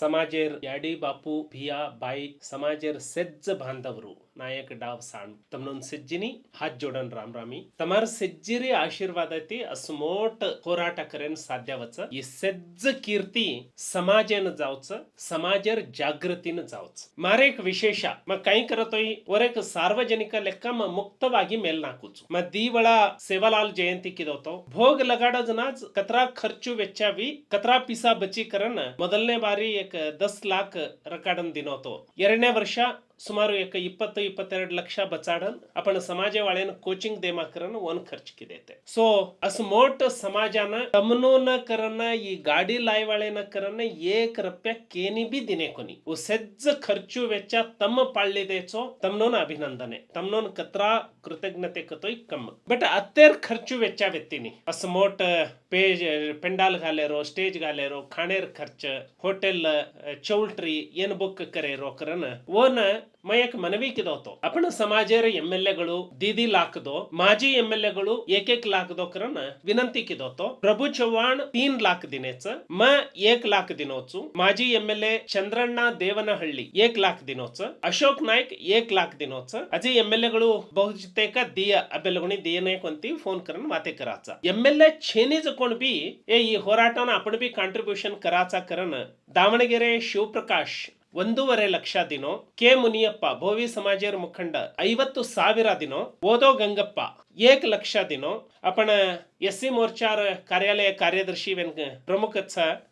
ಸಮಾಜೇರ್ ಯಾಡಿ ಬಾಪು ಭಿಯಾ ಬಾಯಿ ಸಮಾಜೇರ್ ಸೆಜ್ಜ ಬಾಂಧವರು. ನಾಯಕ ಡಾವ್ ಸಾಣ್. ತಮ್ಮನೊಂದ್ ಸೆಜ್ಜಿನಿ ಹಾತ್ ಜೋಡನ್ ರಾಮ್ ರಾಮಿ. ತಮರ್ ಸೆಜ್ಜಿರಿ ಆಶೀರ್ವಾದ ಐತಿ, ಅಸ್ಮೋಟ್ ಹೋರಾಟ ಕರೆನ್ ಸಾಧ್ಯವಚ. ಈ ಸೆಜ್ಜ ಕೀರ್ತಿ ಸಮಾಜೇನ ಜಾವಚ, ಸಮಾಜರ್ ಜಾಗೃತಿನ ಜಾವಚ. ಮಾರೇಕ್ ವಿಶೇಷ, ಮ ಕೈ ಕರತೋಯ್ ಒರೇಕ್ ಸಾರ್ವಜನಿಕ ಲೆಕ್ಕ ಮ ಮುಕ್ತವಾಗಿ ಮೇಲ್ ನಾಕುಚು. ಮ ದೀವಳ ಸೇವಾಲಾಲ್ ಜಯಂತಿ ಕಿದೋತೋ ಭೋಗ ಲಗಾಡ ಜನಾಜ್ ಕತ್ರಾ ಖರ್ಚು ವೆಚ್ಚಾವಿ, ಕತ್ರಾ ಪಿಸಾ ಬಚಿ ಕರನ್ ಮೊದಲನೇ ಬಾರಿ ಏಕ ದಸ್ ಲಾಕ್ ರಕಾಡನ್ ದಿನೋतो ಎರಡನೇ ವರ್ಷ ಸುಮಾರು ಏಕ ಇಪ್ಪತ್ತು, ಇಪ್ಪತ್ತೆರಡು ಲಕ್ಷ ಬಚಾಡನ್ ಅಪಣ ಸಮಾಜ ಒಳೇನ ಕೋಚಿಂಗ್ ದೇಮಾಕರನ್ ಒಂದ್ ಖರ್ಚು ಕಿದೈತೆ ಸೊ ಅಸ್ಮೋಟ್ ಸಮಾಜನ ತಮ್ನೋನ ಕರನ್ನ ಈ ಗಾಡಿ ಲಾಯ್ವಾಳೇನ ಕರನ ಏಕ ರಪ್ಯ ಕೇನಿ ಬಿ ದಿನೇ ಕೊನಿ. ಸೆಜ್ಜ ಖರ್ಚು ವೆಚ್ಚ ತಮ್ಮ ಪಾಳ್ಳಿದೆ ಸೊ ತಮ್ನೋನ ಅಭಿನಂದನೆ. ತಮ್ನೋನ್ ಕತ್ರ ಕೃತಜ್ಞತೆ ಕತೋಯ್ ಕಮ್ಮ. ಬಟ್ ಅತ್ತೇರ್ ಖರ್ಚು ವೆಚ್ಚ ವೆತ್ತಿನಿ. ಅಸ್ಮೋಟ್ ಪೇಜ್, ಪೆಂಡಾಲ್ ಗಾಲೇರೋ, ಸ್ಟೇಜ್ ಗಾಲೇರೋ, ಖಾಣೇರ್ ಖರ್ಚು, ಹೋಟೆಲ್, ಚೌಲ್ಟ್ರಿ, ಏನ್ ಬುಕ್ ಕರೆಯರೋ ಓನ ಮಯಕ್ ಮನವಿ ಕಿದೋತು. ಅಪಣ ಸಮಾಜರ ಎಂ ಎಲ್ ಎಗಳು ದೀದಿ ಲಾಕ್ದೋ, ಮಾಜಿ ಎಂ ಎಲ್ ಎಗಳು ಏಕೇಕ್ ಲಾಕ್ದೋಕರನ್ನ ವಿನಂತಿ ಕಿದೋತು. ಪ್ರಭು ಚವ್ಹಾಣ್ ತೀನ್ ಲಾಕ್ ದಿನೇಚ, ಮ ಏಕ್ ಲಾಕ್ ದಿನೋತ್ಸು ಮಾಜಿ M L A Chandranna Devanahalli ಏಕ್ ಲಾಕ್ ದಿನೋತ್ಸ ಅಶೋಕ್ ನಾಯ್ಕ್ ಏಕ್ ಲಾಕ್ ದಿನೋತ್ಸ ಅಜಿ ಎಂ ಎಲ್ ಎಗಳು ಬಹುತೇಕ ದಿಯ ಅಬೆಲಗುಣಿ ದಿಯನೇ ಅಂತಿ ಫೋನ್ ಕರನ್ ಮಾತೆ ಕರಾಚ. ಎಂ ಎಲ್ ಎ ಛೇನಿಜ್ ಕೊಂಡ್ ಬಿ ಏ ಈ ಹೋರಾಟನ ಅಪಣ ಬಿ ಕಾಂಟ್ರಿಬ್ಯೂಷನ್ ಕರಾಚ ಕರನ್ ದಾವಣಗೆರೆ ಶಿವಪ್ರಕಾಶ್ ಒಂದೂವರೆ ಲಕ್ಷ ದಿನೋ, ಕೆ ಮುನಿಯಪ್ಪ, ಭೋವಿ ಸಮಾಜರ ಮುಖಂಡ, ಐವತ್ತು ಸಾವಿರ ದಿನೋ, ಓದೋ ಗಂಗಪ್ಪ, ಏಕ ಲಕ್ಷ ದಿನೋ, ಅಪಣ ಎಸ್ ಸಿ ಮೋರ್ಚಾರ ಕಾರ್ಯಾಲಯ ಕಾರ್ಯದರ್ಶಿ ಪ್ರಮುಖ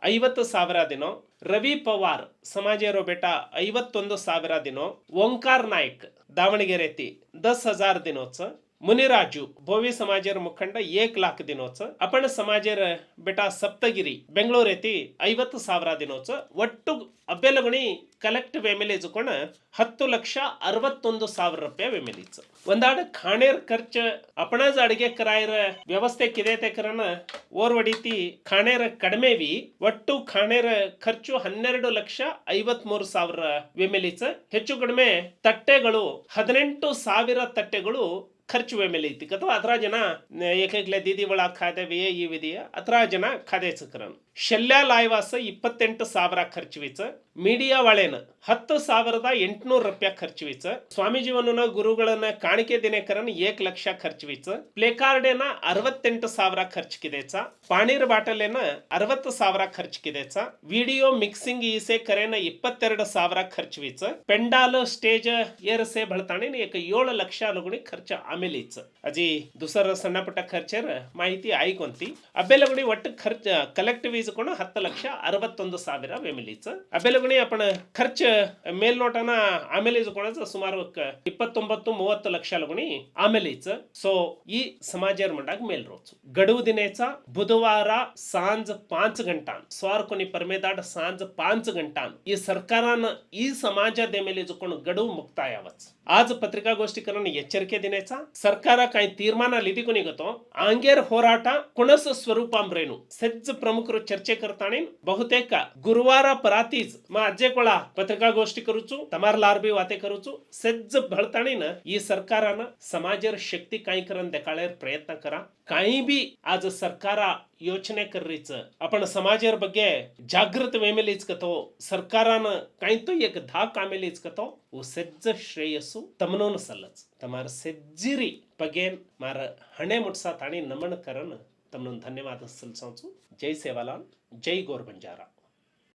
ಐವತ್ತು ಸಾವಿರ ದಿನೋ, ರವಿ ಪವಾರ್ ಸಮಾಜರು ಬೇಟ ಐವತ್ತೊಂದು ಸಾವಿರ ದಿನೋ, ಓಂಕಾರ್ ನಾಯ್ಕ್, ದಾವಣಗೆರೆ ದಸ್ ಹಜಾರ್ ದಿನೋತ್ಸವ ಮುನಿರಾಜು ಭೋವಿ ಸಮಾಜರ ಮುಖಂಡ ಏಕ್ ಲಾಕ್ ದಿನೋತ್ಸವ ಅಪಣ ಸಮಾಜರ ಬೆಟ ಸಪ್ತಗಿರಿ, ಬೆಂಗಳೂರು ಐತಿ ಐವತ್ತು ಸಾವಿರ ದಿನೋತ್ಸವ, ಒಟ್ಟು ಅಬ್ಬೆಲಗುಣಿ ಕಲೆಕ್ಟ್ ವೆಮಿಲೇಜ್ ಕೊಣ ಹತ್ತು ಲಕ್ಷ ಅರವತ್ತೊಂದು ಸಾವಿರ ರೂಪಾಯಿ ವೆಮಿಲೀಚ್ ಒಂದಾಡ ಖಾಣೇರ್ ಖರ್ಚ ಅಪಣಾಜ್ ಅಡಿಗೆ ಕರಾಯರ ವ್ಯವಸ್ಥೆ ಕಿದೇತೆ ಕರನ ಓರ್ವಡಿತಿ ಖಾಣೇರ ಕಡಿಮೆವಿ ಒಟ್ಟು ಖಾಣೇರ ಖರ್ಚು ಹನ್ನೆರಡು ಲಕ್ಷ ಐವತ್ ಮೂರು ಸಾವಿರ ವೆಮಿಲೀಚ್ ಹೆಚ್ಚು ಕಡಿಮೆ ತಟ್ಟೆಗಳು, ಹದಿನೆಂಟು ಸಾವಿರ ತಟ್ಟೆಗಳು ಖರ್ಚು ಮೇಲೆ ಐತಿ ಅಥವಾ ಅತರ ಜನ ಏಕೈಕ್ಲೆ ದೀದಿ ಒಳ ಖಾದೇವಿಯೇ ಈ ವಿಧಿಯ ಅತರ ಜನ ಖಾದೇಸಕರನ್ ಶಲ್ಯ ಲಾಯ್ವಾಸ ಇಪ್ಪತ್ತೆಂಟು ಸಾವಿರ ಖರ್ಚು ವೆಚ್ಚ ಮೀಡಿಯಾ ವಾಳೆನ ಹತ್ತು ಸಾವಿರದ ಎಂಟುನೂರು ರೂಪಾಯಿ ಖರ್ಚು ವೆಚ್ಚ ಗುರುಗಳನ್ನ ಕಾಣಿಕೆ ದಿನೇಕರನ್ ಏಕ್ ಲಕ್ಷ ಖರ್ಚು ವೀಚ ಪ್ಲೇಕಾರ್ಡೇನ ಅರವತ್ತೆಂಟು ಸಾವಿರ ಖರ್ಚು ಕಿದೆಚ ಪಾಣೀರ್ ಬಾಟಲೇನ ಅರವತ್ತು ಸಾವಿರ ಖರ್ಚು ಕಿದೆಚ ವಿಡಿಯೋ ಮಿಕ್ಸಿಂಗ್ ಈಸೆ ಕರೆನ ಇಪ್ಪತ್ತೆರಡು ಸಾವಿರ ಖರ್ಚು ವೆಚ್ಚ ಪೆಂಡಾಲ್ ಸ್ಟೇಜ್ ಏರಸೆ ಬಳತಾಣೆ ಏಕ ಏಳು ಲಕ್ಷ ಅನುಗುಣಿ ಖರ್ಚು ಆಮೇಲೆ ಇಚ್ಚ ಅಜಿ, ದುಸರ ಸಣ್ಣ ಪುಟ್ಟ ಖರ್ಚರ ಮಾಹಿತಿ ಆಯ್ಕೊಂತಿ. ಅಬ್ಬೆಲಗುಡಿ ಒಟ್ಟು ಖರ್ಚ ಕಲೆಕ್ಟಿವ್ ರಿಲೀಸ್ಕೊಂಡು ಹತ್ತು ಲಕ್ಷ ಅರವತ್ತೊಂದು ಸಾವಿರ ವೆಮಿಲೀಸ್ ಅಬೆಲುಗಣಿ ಅಪಣ ಖರ್ಚ ಮೇಲ್ನೋಟನ ಆಮೇಲೆ ಇಸ್ಕೊಳ್ಳೋದು ಸುಮಾರು ಇಪ್ಪತ್ತೊಂಬತ್ತು ಮೂವತ್ತು ಲಕ್ಷ ಲಗುಣಿ ಆಮೇಲೆ ಇತ್ತು ಸೊ, ಈ ಸಮಾಜ ಮಂಡಾಗ ಮೇಲ್ ರೋಚು ಗಡುವು ದಿನ ಬುಧವಾರ ಸಾಂಜ್ ಪಾಂಚ್ ಗಂಟಾ ಸ್ವಾರ್ ಕೊನಿ ಪರ್ಮೇದಾಡ್ ಸಾಂಜ್ ಪಾಂಚ್ ಗಂಟಾ ಈ ಸರ್ಕಾರನ ಈ ಸಮಾಜ ಮೇಲೆ ಇಸ್ಕೊಂಡು ಗಡುವು ಮುಕ್ತಾಯ ಅವಚ್ ಆಜ್ ಪತ್ರಿಕಾಗೋಷ್ಠಿ ಕರಣ ಎಚ್ಚರಿಕೆ ದಿನ ಸರ್ಕಾರ ಕಾಯಿ ತೀರ್ಮಾನ ಲಿದಿಕೊನಿಗತ ಆಂಗೇರ್ ಹೋರಾಟ ಕುಣಸ ಸ್ವರೂಪಾಂಬ್ರೇನು ಸಜ್ಜ ಪ್ರಮುಖರು ಚರ್ಚೆ ಕರ್ತಾಣೇನ್ ಬಹುತೇಕ ಗುರುವಾರ ಪರಾತೀಜ್ ಮಾ ಅಜ್ಜೆಕೊಳ ಪತ್ರಿಕಾಗೋಷ್ಠಿ ಕರುಚು, ತಮಾರ್ ಲಾರ್ಬಿ ವಾತೆ ಕರುಚು, ಸಜ್ಜ ಬಳತಾಣಿನ ಈ ಸರ್ಕಾರನ ಸಮಾಜರ ಶಕ್ತಿ ಕಾಯ್ಕರನ್ ದೆಕಾಳೆರ್ ಪ್ರಯತ್ನ ಕರ. ಕಾಯಿ ಬಿ ಆಜ ಸರ್ಕಾರ ಯೋಚನೆ ಕರ್ರೀಚ. ಅಪಣ ಸಮಾಜರ ಬಗ್ಗೆ ಜಾಗೃತ ಮೇಲೆ ಇಚ್ಕತೋ ಸರ್ಕಾರನ ಕಾಯ್ತು ಏಕ ಧಾಕ್ ಆಮೇಲೆ ಇಚ್ಕತೋ ಓ ಸಜ್ಜ ಶ್ರೇಯಸ್ಸು ತಮನೋನ ಸಲ್ಲಚ್ ತಮಾರ ಸಜ್ಜಿರಿ ಬಗ್ಗೆ ಮಾರ ಹಣೆ ಮುಟ್ಸಾ ತಾಣಿ ನಮನ ಕರನ್ ತಮ್ಮನೊಂದು ಧನ್ಯವಾದ ಸಲ್ಲಿಸೋಚು ಜೈ ಸೇವಾಲಾಲ್ ಜೈ ಗೋರ್ ಬಂಜಾರ